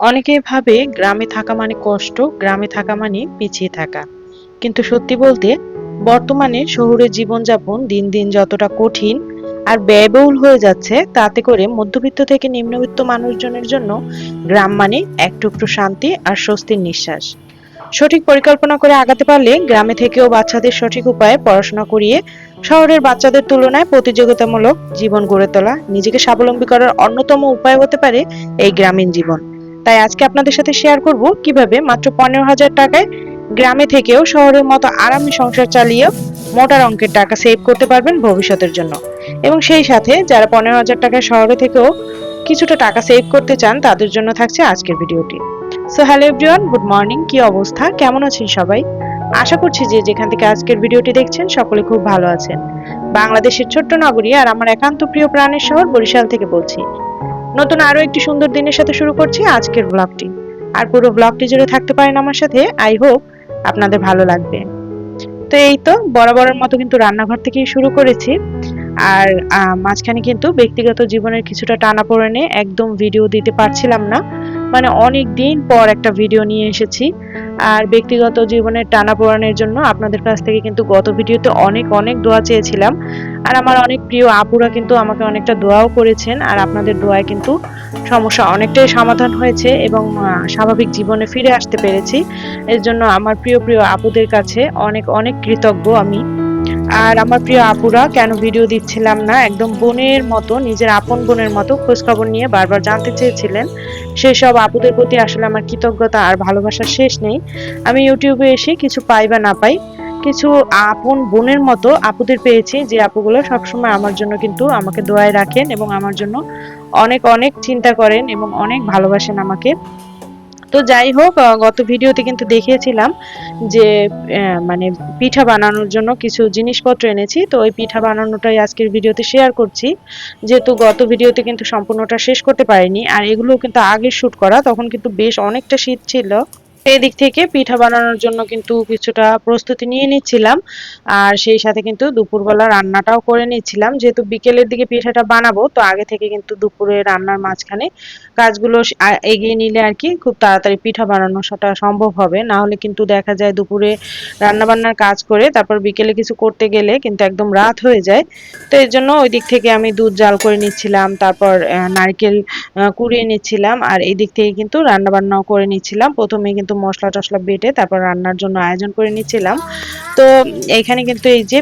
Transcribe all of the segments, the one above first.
অনেকেই ভাবে গ্রামে থাকা মানে কষ্ট, গ্রামে থাকা মানে পিছিয়ে থাকা। কিন্তু সত্যি বলতে, বর্তমানে শহুরে জীবনযাপন দিন দিন যতটা কঠিন আর ব্যয়বহুল হয়ে যাচ্ছে, তাতে করে মধ্যবিত্ত থেকে নিম্নবিত্ত মানুষজনের জন্য গ্রাম মানে এক টুকরো শান্তি আর স্বস্তির নিঃশ্বাস। সঠিক পরিকল্পনা করে আগাতে পারলে গ্রামে থেকেও বাচ্চাদের সঠিক উপায়ে পড়াশোনা করিয়ে শহরের বাচ্চাদের তুলনায় প্রতিযোগিতামূলক জীবন গড়ে তোলা নিজেকে স্বাবলম্বী করার অন্যতম উপায় হতে পারে এই গ্রামীণ জীবন। তাই আজকে আপনাদের সাথে শেয়ার করব কীভাবে মাত্র পনেরো হাজার টাকায় গ্রামে থেকেও শহরের মতো আরামে সংসার চালিয়ে মোটার অঙ্কের টাকা সেভ করতে পারবেন ভবিষ্যতের জন্য। এবং সেই সাথে যারা পনেরো হাজার টাকায় শহরে থেকেও কিছুটা টাকা সেভ করতে চান, তাদের জন্য থাকছে আজকের ভিডিওটি। So hello everyone good morning কি অবস্থা? কেমন আছেন সবাই? আশা করছি যে যেখান থেকে আজকের ভিডিওটি দেখছেন, সকলে খুব ভালো আছেন। বাংলাদেশের ছোট্ট নগরী আর আমার একান্ত প্রিয় প্রাণের শহর বরিশাল থেকে বলছি। নতুন আরও একটি সুন্দর দিনের সাথে শুরু করছি আজকের ব্লগটি আর পুরো ব্লগটি জুড়ে থাকতে পারেন আমার সাথে আই হোপ আপনাদের ভালো লাগবে। তো এই তো, বরাবরের মতো কিন্তু রান্নাঘর থেকেই শুরু করেছি। আর মাঝখানে কিন্তু ব্যক্তিগত জীবনের কিছুটা টানাপোড়েনে একদম ভিডিও দিতে পারছিলাম না। মানে অনেক দিন পর একটা ভিডিও নিয়ে এসেছি। আর ব্যক্তিগত জীবনের টানাপোড়ানের জন্য আপনাদের কাছ থেকে কিন্তু গত ভিডিওতে অনেক অনেক দোয়া চেয়েছিলাম। আর আমার অনেক প্রিয় আপুরা কিন্তু আমাকে অনেকটা দোয়াও করেছেন। আর আপনাদের দোয়ায় কিন্তু সমস্যা অনেকটাই সমাধান হয়েছে এবং স্বাভাবিক জীবনে ফিরে আসতে পেরেছি। এর জন্য আমার প্রিয় প্রিয় আপুদের কাছে অনেক অনেক কৃতজ্ঞ আমি। আর আমার প্রিয় আপুরা, কেন ভিডিও দিচ্ছিলাম না? একদম বোনের মতো, নিজের আপন বোনের মতো খোঁজখবর নিয়ে বারবার জানতে চেয়েছিলেন। সেই সব আপুদের প্রতি আসলে আমার কৃতজ্ঞতা আর ভালোবাসা শেষ নেই। আমি ইউটিউবে এসে কিছু পাই বা না পাই, কিছু আপন বোনের মতো আপুদের পেয়েছি, যে আপুগুলো সবসময় আমার জন্য কিন্তু আমাকে দোয়ায় রাখেন এবং আমার জন্য অনেক অনেক চিন্তা করেন এবং অনেক ভালোবাসেন আমাকে। তো যাই হোক গত ভিডিওতে কিন্তু দেখিয়েছিলাম যে মানে পিঠা বানানোর জন্য কিছু জিনিসপত্র এনেছি। তো ওই পিঠা বানানোটাই আজকের ভিডিওতে শেয়ার করছি। যেহেতু গত ভিডিওতে কিন্তু সম্পূর্ণটা শেষ করতে পারিনি, আর এগুলো কিন্তু আগে শ্যুট করা, তখন কিন্তু বেশ অনেকটা শীত ছিল। এদিক থেকে পিঠা বানানোর জন্য কিন্তু কিছুটা প্রস্তুতি নিয়ে নিচ্ছিলাম। আর সেই সাথে কিন্তু দুপুরবেলা রান্নাটাও করে নিচ্ছিলাম। যেহেতু বিকেলের দিকে পিঠাটা বানাবো, তো আগে থেকে কিন্তু দুপুরে রান্নার মাঝখানে কাজগুলো এগিয়ে নিলে আর কি খুব তাড়াতাড়ি পিঠা বানানো সেটা সম্ভব হবে। না হলে কিন্তু দেখা যায় দুপুরে রান্না বান্নার কাজ করে তারপর বিকেলে কিছু করতে গেলে কিন্তু একদম রাত হয়ে যায়। তো এর জন্য ওই দিক থেকে আমি দুধ জাল করে নিচ্ছিলাম, তারপর নারকেল কুড়িয়ে নিচ্ছিলাম। আর এই দিক থেকে কিন্তু রান্না বান্নাও করে নিচ্ছিলাম। প্রথমে কিন্তু মশলা টশলা বেটে তারপর রান্নার জন্য আয়োজন করে নিচ্ছিলাম। তো এখানে কিন্তু এই যে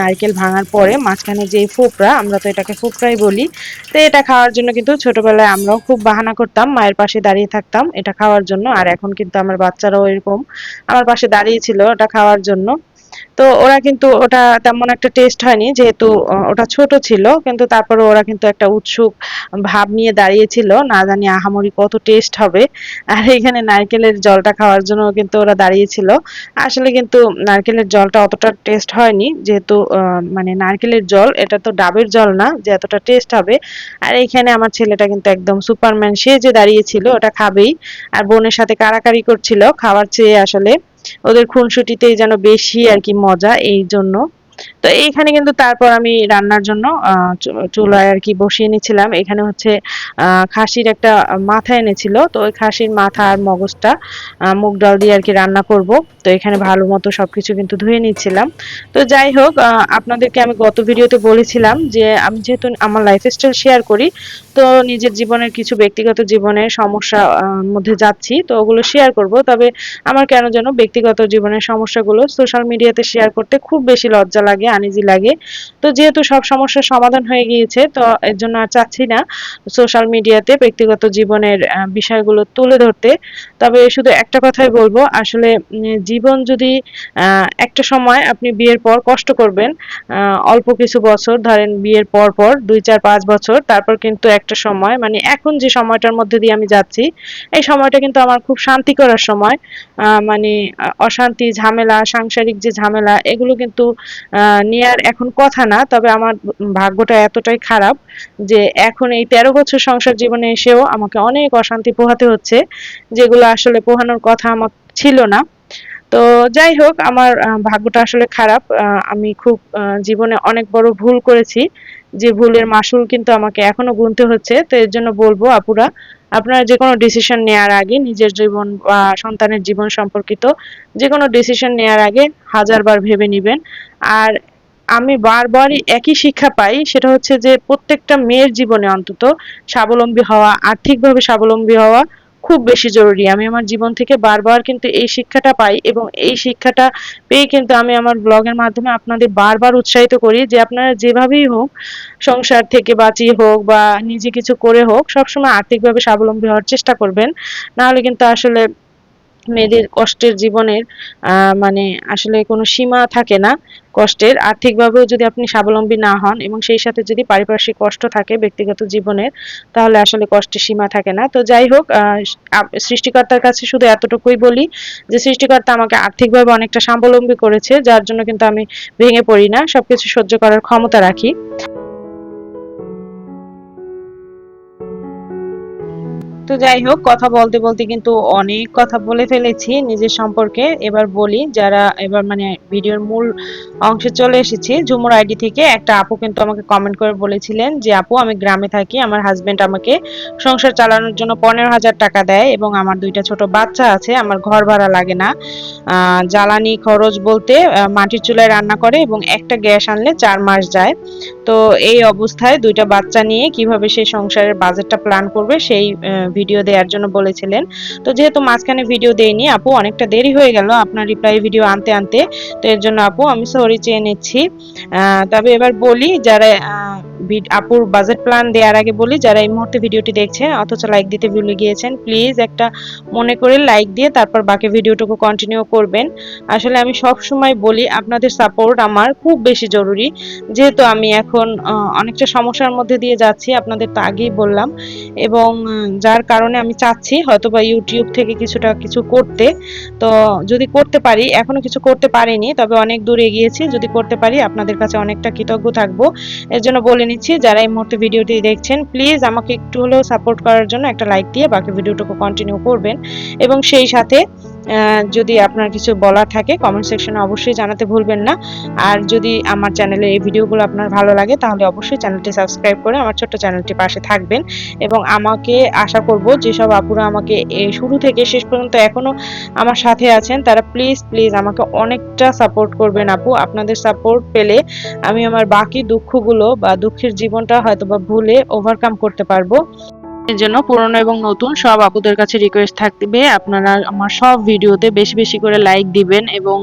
নারকেল ভাঙার পরে মাঝখানে যে ফোপড়া, আমরা তো এটাকে ফোপড়াই বলি, তো এটা খাওয়ার জন্য কিন্তু ছোটবেলায় আমরাও খুব বাহানা করতাম, মায়ের পাশে দাঁড়িয়ে থাকতাম এটা খাওয়ার জন্য। আর এখন কিন্তু আমার বাচ্চারাও এরকম, আমার পাশে দাঁড়িয়ে ছিল ওটা খাওয়ার জন্য। তো ওরা কিন্তু ওটা তেমন একটা টেস্ট হয়নি, যেহেতু ওটা ছোট ছিল, কিন্তু তারপরে ওরা কিন্তু একটা উৎসুক ভাব নিয়ে দাঁড়িয়েছিল, না জানি আহামরি কত টেস্ট হবে। আর এখানে নারকেলের জলটা খাওয়ার জন্য কিন্তু ওরা দাঁড়িয়েছিল। আসলে কিন্তু নারকেলের জলটা অতটা টেস্ট হয়নি, যেহেতু মানে নারকেলের জল, এটা তো ডাবের জল না, যে এতটা টেস্ট হবে। আর এইখানে আমার ছেলেটা কিন্তু একদম সুপারম্যান সে যে দাঁড়িয়েছিল, ওটা খাবেই। আর বোনের সাথে কারাকারি করছিল, খাওয়ার চেয়ে আসলে। ওদের খুনসুটিতেই যেন বেশি আর কি মজা এই জন্য তো এইখানে কিন্তু তারপর আমি রান্নার জন্য চুলায় আর কি বসিয়ে নিয়েছিলাম এখানে হচ্ছে খাসির একটা মাথা এনেছিল। তো ওই খাসির মাথা আর মগজটা মুগ ডাল দিয়ে আর কি রান্না করব। তো এখানে ভালো মতো সবকিছু কিন্তু ধুয়ে নিচ্ছিলাম। তো যাই হোক আপনাদেরকে আমি গত ভিডিওতে বলেছিলাম যে, আমি যেহেতু আমার লাইফস্টাইল শেয়ার করি, তো নিজের জীবনের কিছু ব্যক্তিগত জীবনের সমস্যা মধ্যে যাচ্ছি, তো ওগুলো শেয়ার করব। তবে আমার কেন যেন ব্যক্তিগত জীবনের সমস্যাগুলো সোশ্যাল মিডিয়াতে শেয়ার করতে খুব বেশি লজ্জা লাগে। আনিজি লাগে। তো যেহেতু সব সমস্যার সমাধান হয়ে গিয়েছে, তো এর জন্য আর চাচ্ছি না সোশ্যাল মিডিয়াতে ব্যক্তিগত জীবনের বিষয়গুলো তুলে ধরতে। তবে শুধু একটা কথাই বলব, আসলে জীবন যদি একটা সময় আপনি বিয়ের পর কষ্ট করবেন অল্প কিছু বছর, ধরেন বিয়ের পর পর দুই, চার, পাঁচ বছর, তারপর কিন্তু একটা সময় মানে এখন যে সময়টার মধ্যে দিয়ে আমি যাচ্ছি, এই সময়টা কিন্তু আমার খুব শান্তি করার সময় মানে অশান্তি, ঝামেলা, সাংসারিক যে ঝামেলা, এগুলো কিন্তু নেয়ার এখন কথা না, তবে আমার ভাগ্যটা এতটাই খারাপ যে এখন এই তেরো বছর সংসার জীবনে এসেও আমাকে অনেক অশান্তি পোহাতে হচ্ছে, যেগুলো আসলে পোহানোর কথা আমার ছিল না। তো যাই হোক, আমার ভাগ্যটা আসলে খারাপ আমি খুব জীবনে অনেক বড় ভুল করেছি, যে ভুলের মাসুল কিন্তু আমাকে এখনও গুনতে হচ্ছে, তো এর জন্য বলব আপুরা, আপনারা যে কোনো ডিসিশন নেওয়ার আগে, নিজের জীবন বা সন্তানের জীবন সম্পর্কিত যে কোনো ডিসিশন নেওয়ার আগে হাজারবার ভেবে নেবেন। আর আমি বারবারই একই শিক্ষা পাই, সেটা হচ্ছে যে প্রত্যেকটা মেয়ের জীবনে অন্তত স্বাবলম্বী হওয়া, আর্থিকভাবে স্বাবলম্বী হওয়া খুব বেশি জরুরি। আমি আমার জীবন থেকে বারবার কিন্তু এই শিক্ষাটা পাই এবং এই শিক্ষাটা পেয়ে কিন্তু আমি আমার ব্লগের মাধ্যমে আপনাদের বারবার উৎসাহিত করি যে আপনারা যেভাবেই হোক সংসার থেকে বাঁচিয়ে হোক বা নিজে কিছু করে হোক, সবসময় আর্থিকভাবে স্বাবলম্বী হওয়ার চেষ্টা করবেন। নাহলে কিন্তু আসলে মেয়েদের কষ্টের জীবনের মানে আসলে কোনো সীমা থাকে না কষ্টের। আর্থিকভাবেও যদি আপনি স্বাবলম্বী না হন এবং সেই সাথে যদি পারিপার্শ্বিক কষ্ট থাকে ব্যক্তিগত জীবনের, তাহলে আসলে কষ্টের সীমা থাকে না। তো যাই হোক সৃষ্টিকর্তার কাছে শুধু এতটুকুই বলি যে সৃষ্টিকর্তা আমাকে আর্থিকভাবে অনেকটা স্বাবলম্বী করেছে, যার জন্য কিন্তু আমি ভেঙে পড়ি না। সবকিছু সহ্য করার ক্ষমতা রাখি। তো যাই হোক, কথা বলতে বলতে কিন্তু অনেক কথা বলে ফেলেছি নিজের সম্পর্কে। এবার বলি, যারা এবার মানে ভিডিওর মূল অংশে চলে এসেছি, ঝুমুর আইডি থেকে একটা আপু কিন্তু আমাকে কমেন্ট করে বলেছিলেন যে, আপু, আমি গ্রামে থাকি, আমার হাজবেন্ড আমাকে সংসার চালানোর জন্য পনেরো হাজার টাকা দেয় এবং আমার দুইটা ছোট বাচ্চা আছে, আমার ঘর ভাড়া লাগে না। জ্বালানি খরচ বলতে মাটির চুলায় রান্না করে এবং একটা গ্যাস আনলে চার মাস যায়। তো এই অবস্থায় দুইটা বাচ্চা নিয়ে কীভাবে সেই সংসারের বাজেটটা প্ল্যান করবে, সেই ভিডিও দেওয়ার জন্য বলেছিলেন। তো যেহেতু মাঝখানে ভিডিও দেয়নি আপু, অনেকটা দেরি হয়ে গেল আপনার রিপ্লাই ভিডিও আনতে আনতে। তো এর জন্য আপু, আমি সরি চেয়ে নিচ্ছি। তবে এবার বলি, যারা আপুর বাজেট প্ল্যান দেওয়ার আগে বলি, যারা এই মুহূর্তে ভিডিওটি দেখছে, অথচ লাইক দিতে ভুলে গিয়েছেন প্লিজ একটা মনে করে লাইক দিয়ে তারপর বাকি ভিডিওটুকু কন্টিনিউ করবেন। আসলে আমি সব সময় বলি, আপনাদের সাপোর্ট আমার খুব বেশি জরুরি। যেহেতু আমি এখন অনেকটা সমস্যার মধ্যে দিয়ে যাচ্ছি, আপনাদের তো আগেই বললাম। এবং যার কারণে আমি চাচ্ছি হয়তোবা ইউটিউব থেকে কিছুটা কিছু করতে। তো যদি করতে পারি, এখনও কিছু করতে পারিনি, তবে অনেক দূর এগিয়েছি। যদি করতে পারি, আপনাদের কাছে অনেকটা কৃতজ্ঞ থাকব। এর জন্য বলে নিচ্ছি। যারা এই মুহূর্তে ভিডিওটি দেখছেন প্লিজ আমাকে একটু হলেও সাপোর্ট করার জন্য একটা লাইক দিয়ে বাকি ভিডিওটুকু কন্টিনিউ করবেন। এবং সেই সাথে যদি আপনার কিছু বলার থাকে কমেন্ট সেকশনে অবশ্যই জানাতে ভুলবেন না। আর যদি আমার চ্যানেলে এই ভিডিওগুলো আপনার ভালো লাগে, তাহলে অবশ্যই চ্যানেলটি সাবস্ক্রাইব করে আমার ছোট্ট চ্যানেলটি পাশে থাকবেন। এবং আমাকে আশা করব যেসব আপুরা আমাকে শুরু থেকে শেষ পর্যন্ত এখনও আমার সাথে আছেন, তারা প্লিজ প্লিজ আমাকে অনেকটা সাপোর্ট করবেন আপু। আপনাদের সাপোর্ট পেলে আমি আমার বাকি দুঃখগুলো বা দুঃখের জীবনটা হয়তো বা ভুলে ওভারকাম করতে পারব। এর জন্য পুরনো এবং নতুন সব আপুদের কাছে রিকোয়েস্ট থাকবে। আপনারা আমার সব ভিডিওতে বেশি বেশি করে লাইক দিবেন এবং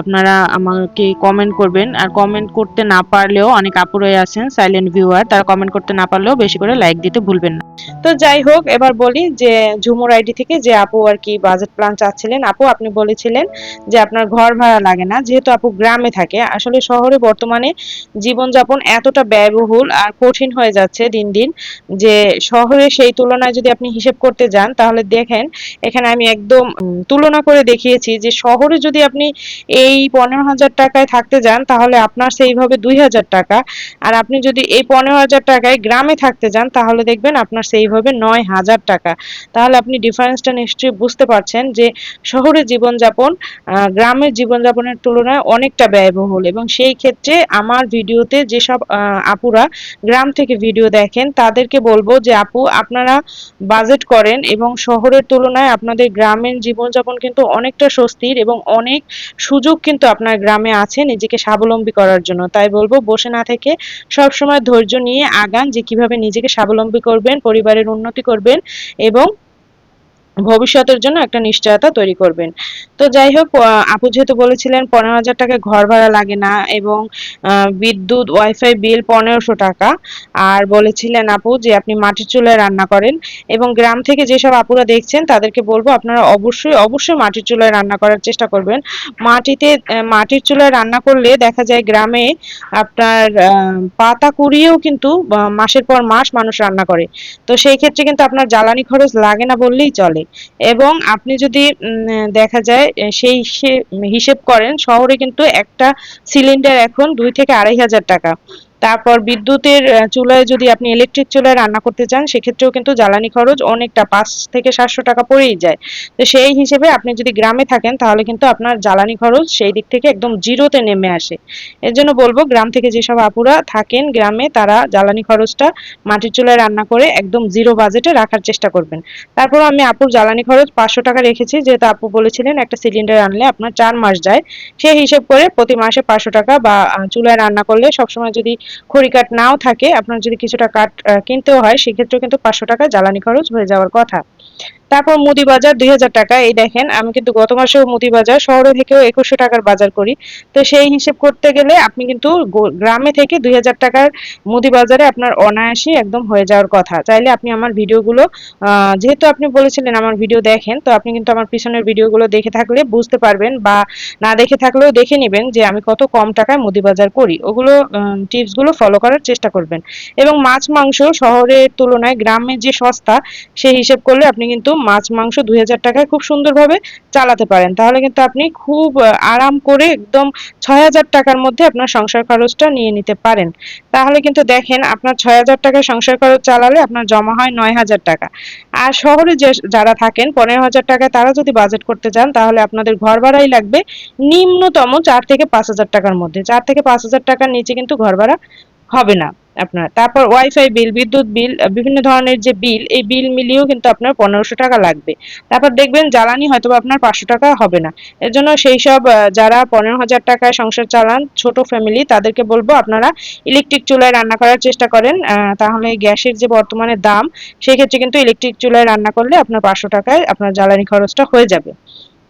আপনারা আমাকে কমেন্ট করবেন। আর কমেন্ট করতে না পারলেও অনেক আপুরাই আছেন সাইলেন্ট ভিউয়ার তারা কমেন্ট করতে না পারলেও বেশি করে লাইক দিতে ভুলবেন না। তো যাই হোক, এবার বলি যে ঝুমুর আইডি থেকে যে আপু আর কি বাজেট প্ল্যান চাচ্ছিলেন, আপু আপনি বলেছিলেন যে আপনার ঘর ভাড়া লাগে না, যেহেতু আপু গ্রামে থাকে, আসলে শহরে বর্তমানে জীবনযাপন এতটা ব্যয়বহুল আর কঠিন হয়ে যাচ্ছে দিন দিন যে শহরে সেই তুলনায় যদি আপনি হিসেব করতে যান, তাহলে দেখেন এখানে আমি একদম তুলনা করে দেখিয়েছি যে শহরে যদি আপনি এই পনেরো হাজার টাকায় থাকতে যান, তাহলে আপনার সেইভাবে দুই হাজার টাকা। আর আপনি যদি এই পনেরো হাজার টাকায় গ্রামে থাকতে যান, তাহলে দেখবেন আপনার সেইভাবে নয় হাজার টাকা। তাহলে আপনি ডিফারেন্সটা নিশ্চয়ই বুঝতে পারছেন যে শহরে জীবনযাপন গ্রামের জীবনযাপনের তুলনায় অনেকটা ব্যয়বহুল। এবং সেই ক্ষেত্রে আমার ভিডিওতে যেসব আপুরা গ্রাম থেকে ভিডিও দেখেন, তাদেরকে বলব যে, আপু আপনারা বাজেট করেন এবং শহরের তুলনায় আপনাদের গ্রামের জীবনযাপন কিন্তু অনেকটা স্বস্তির এবং অনেক সুযোগ কিন্তু আপনার গ্রামে আছে নিজেকে স্বাবলম্বী করার জন্য। তাই বলব, বসে না থেকে সবসময় ধৈর্য নিয়ে আগান যে কীভাবে নিজেকে স্বাবলম্বী করবেন, পরিবারের উন্নতি করবেন এবং ভবিষ্যতের জন্য একটা নিশ্চয়তা তৈরি করবেন। তো যাই হোক আপু যেহেতু বলেছিলেন পনেরো হাজার টাকা ঘর ভাড়া লাগে না এবং বিদ্যুৎ ওয়াইফাই বিল পনেরোশো টাকা। আর বলেছিলেন আপু যে আপনি মাটির চুলায় রান্না করেন এবং গ্রাম থেকে যেসব আপুরা দেখছেন তাদেরকে বলব আপনারা অবশ্যই অবশ্যই মাটির চুলায় রান্না করার চেষ্টা করবেন। মাটিতে মাটির চুলায় রান্না করলে দেখা যায় গ্রামে আপনার পাতা কুড়িয়েও কিন্তু মাসের পর মাস মানুষ রান্না করে। তো সেই ক্ষেত্রে কিন্তু আপনার জ্বালানি খরচ লাগে না বললেই চলে। এবং আপনি যদি দেখা যায় সেই হিসে- হিসেব করেন, শহরে কিন্তু একটা সিলিন্ডার এখন দুই থেকে আড়াই হাজার টাকা। তারপর বিদ্যুতের চুলায় যদি আপনি ইলেকট্রিক চুলায় রান্না করতে চান, সেক্ষেত্রেও কিন্তু জ্বালানি খরচ অনেকটা পাঁচ থেকে সাতশো টাকা পড়েই যায়। তো সেই হিসেবে আপনি যদি গ্রামে থাকেন, তাহলে কিন্তু আপনার জ্বালানি খরচ সেই দিক থেকে একদম জিরোতে নেমে আসে। এর জন্য বলব, গ্রাম থেকে যেসব আপুরা থাকেন গ্রামে, তারা জ্বালানি খরচটা মাটির চুলায় রান্না করে একদম জিরো বাজেটে রাখার চেষ্টা করবেন। তারপর আমি আপুর জ্বালানি খরচ পাঁচশো টাকা রেখেছি। যেহেতু আপু বলেছিলেন, একটা সিলিন্ডার আনলে আপনার চার মাস যায়। সেই হিসেব করে প্রতি মাসে পাঁচশো টাকা বা চুলায় রান্না করলে সবসময় যদি খড়ি কাঠ নাও থাকে, আপনার যদি কিছুটা কাঠ কিনতেও হয়, সেক্ষেত্রেও কিন্তু পাঁচশো টাকা জ্বালানি খরচ হয়ে যাওয়ার কথা। তারপর মুদি বাজার দুই হাজার টাকা। এই দেখেন, আমি কিন্তু গত মাসেও মুদি বাজার, শহরে থেকেও একুশশো টাকার বাজার করি। তো সেই হিসেব করতে গেলে আপনি কিন্তু গ্রামে থেকে দুই হাজার টাকার মুদি বাজারে আপনার অনায়াসই একদম হয়ে যাওয়ার কথা। চাইলে আপনি আমার ভিডিওগুলো যেহেতু আপনি বলেছিলেন আমার ভিডিও দেখেন, তো আপনি কিন্তু আমার পিছনের ভিডিওগুলো দেখে থাকলে বুঝতে পারবেন বা না দেখে থাকলেও দেখে নেবেন যে আমি কত কম টাকায় মুদি বাজার করি। ওগুলো টিপসগুলো ফলো করার চেষ্টা করবেন। এবং মাছ, মাংস শহরের তুলনায় গ্রামে যে সস্তা, সেই হিসেব করলে আপনি কিন্তু মাছ, মাংস দুই হাজার টাকায় খুব সুন্দরভাবে চালাতে পারেন। তাহলে কিন্তু আপনি খুব আরাম করে একদম ছয় হাজার টাকার মধ্যে আপনার সংসার খরচটা নিয়ে নিতে পারেন। তাহলে কিন্তু দেখেন, আপনার ছয় হাজার টাকায় সংসার খরচ চালালে আপনার জমা হয় নয় হাজার টাকা। আর শহরে যে, যারা থাকেন, পনেরো হাজার টাকায় তারা যদি বাজেট করতে চান তাহলে আপনাদের ঘর ভাড়াই লাগবে নিম্নতম চার থেকে পাঁচ হাজার টাকার মধ্যে। চার থেকে পাঁচ হাজার টাকার নিচে কিন্তু ঘর ভাড়া হবে না আপনার। তারপর ওয়াইফাই বিল বিদ্যুৎ বিল বিভিন্ন ধরনের যে বিল এই বিল মিলিয়েও কিন্তু আপনার পনেরোশো টাকা লাগবে। তারপর দেখবেন জ্বালানি হয়তো আপনার পাঁচশো টাকা হবে না। এর জন্য সেই সব যারা পনেরো হাজার টাকায় সংসার চালান, ছোট ফ্যামিলি তাদেরকে বলব আপনারা ইলেকট্রিক চুলায় রান্না করার চেষ্টা করেন। তাহলে গ্যাসের যে বর্তমানে দাম, সেক্ষেত্রে কিন্তু ইলেকট্রিক চুলায় রান্না করলে আপনার পাঁচশো টাকায় আপনার জ্বালানি খরচটা হয়ে যাবে।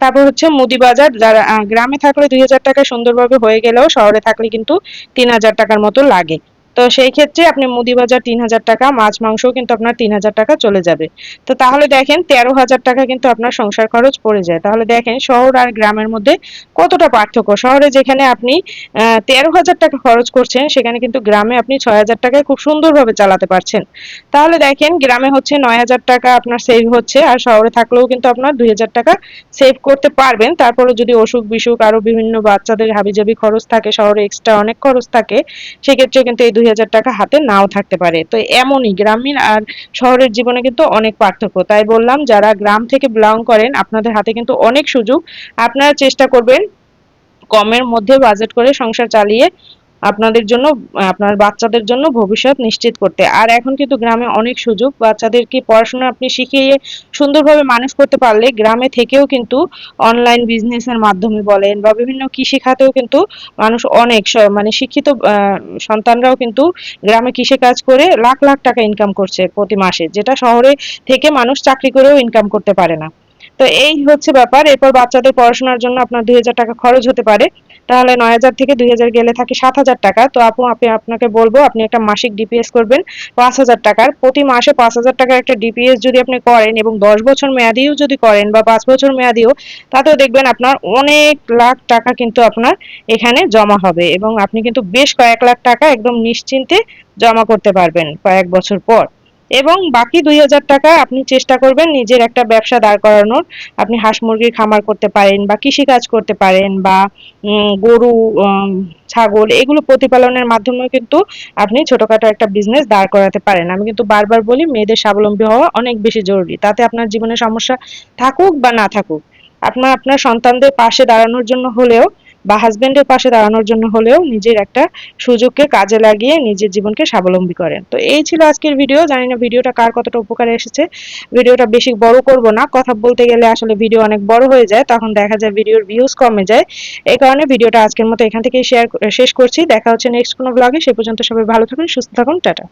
তারপর হচ্ছে মুদি বাজার, যারা গ্রামে থাকলে দুই হাজার টাকায় সুন্দরভাবে হয়ে গেলেও শহরে থাকলে কিন্তু তিন হাজার টাকার মতো লাগে। তো সেই ক্ষেত্রে আপনি মুদি বাজার তিন হাজার টাকা, মাছ, মাংসও কিন্তু আপনার তিন হাজার টাকা চলে যাবে। তো তাহলে দেখেন তেরো হাজার টাকা কিন্তু আপনার সংসার খরচ পড়ে যায়। তাহলে দেখেন শহর আর গ্রামের মধ্যে কতটা পার্থক্য? শহরে যেখানে আপনি তেরো হাজার টাকা খরচ করছেন, সেখানে কিন্তু গ্রামে আপনি ছয় হাজার টাকায় খুব সুন্দরভাবে চালাতে পারছেন। তাহলে দেখেন গ্রামে হচ্ছে নয় হাজার টাকা আপনার সেভ হচ্ছে, আর শহরে থাকলেও কিন্তু আপনার দুই হাজার টাকা সেভ করতে পারবেন। তারপরে যদি অসুখ বিসুখ আরও বিভিন্ন বাচ্চাদের হাবিজাবি খরচ থাকে, শহরে এক্সট্রা অনেক খরচ থাকে সেক্ষেত্রে কিন্তু এই দুই হাজার টাকা হাতে নাও থাকতে পারে। তো এমনই গ্রামীণ আর শহরের জীবনে কিন্তু অনেক পার্থক্য। তাই বললাম, যারা গ্রাম থেকে বিলং করেন, আপনাদের হাতে কিন্তু অনেক সুযোগ। আপনারা চেষ্টা করবেন কমের মধ্যে বাজেট করে সংসার চালিয়ে আপনাদের জন্য আপনার বাচ্চাদের জন্য ভবিষ্যৎ নিশ্চিত করতে। আর এখন কিন্তু গ্রামে অনেক সুযোগ, বাচ্চাদেরকে পড়াশোনা আপনি শিখিয়ে সুন্দরভাবে মানুষ করতে পারলে গ্রামে থেকেও কিন্তু অনলাইন বিজনেসের মাধ্যমে বলেন বা বিভিন্ন কৃষি খাতেও কিন্তু মানুষ অনেক মানে শিক্ষিত সন্তানরাও কিন্তু গ্রামে কৃষি কাজ করে লাখ লাখ টাকা ইনকাম করছে প্রতি মাসে, যেটা শহরে থেকে মানুষ চাকরি করেও ইনকাম করতে পারে না। তো এই হচ্ছে ব্যাপার, এরপর বাচ্চাদের পড়াশোনার জন্য আপনার দুই হাজার টাকা খরচ হতে পারে। তাহলে নয় হাজার থেকে দুই হাজার গেলে থাকে সাত হাজার টাকা। তো আপু, আপনি, আপনাকে বলব, আপনি একটা মাসিক ডিপিএস করবেন পাঁচ হাজার টাকার। প্রতি মাসে পাঁচ হাজার টাকার একটা ডিপিএস যদি আপনি করেন এবং দশ বছর মেয়াদিও যদি করেন বা পাঁচ বছর মেয়াদিও, তাতেও দেখবেন আপনার অনেক লাখ টাকা কিন্তু আপনার এখানে জমা হবে এবং আপনি কিন্তু বেশ কয়েক লাখ টাকা একদম নিশ্চিন্তে জমা করতে পারবেন কয়েক বছর পর। এবং বাকি দুই হাজার টাকা আপনি চেষ্টা করবেন নিজের একটা ব্যবসা দাঁড় করানোর। আপনি হাঁস মুরগির খামার করতে পারেন বা কৃষি কাজ করতে পারেন বা গরু ছাগল এগুলো প্রতিপালনের মাধ্যমে কিন্তু আপনি ছোটখাটো একটা বিজনেস দাঁড় করাতে পারেন। আমি কিন্তু বারবার বলি, মেয়েদের স্বাবলম্বী হওয়া অনেক বেশি জরুরি। তাতে আপনার জীবনে সমস্যা থাকুক বা না থাকুক, আপনার আপনার সন্তানদের পাশে দাঁড়ানোর জন্য হলেও বা হাজবেন্ডের পাশে দাঁড়ানোর জন্য হলেও নিজের একটা সুযোগকে কাজে লাগিয়ে নিজের জীবনকে স্বাবলম্বী করেন। তো এই ছিল আজকের ভিডিও জানি না ভিডিওটা কার কতটা উপকারে এসেছে। ভিডিওটা বেশি বড় করব না। কথা বলতে গেলে আসলে ভিডিও অনেক বড় হয়ে যায়। তখন দেখা যায় ভিডিওর ভিউজ কমে যায়। এই কারণে ভিডিওটা আজকের মতো এখান থেকেই শেয়ার শেষ করছি। দেখা হচ্ছে নেক্সট কোনো ব্লগে সে পর্যন্ত সবাই ভালো থাকুন, সুস্থ থাকুন। টাটা।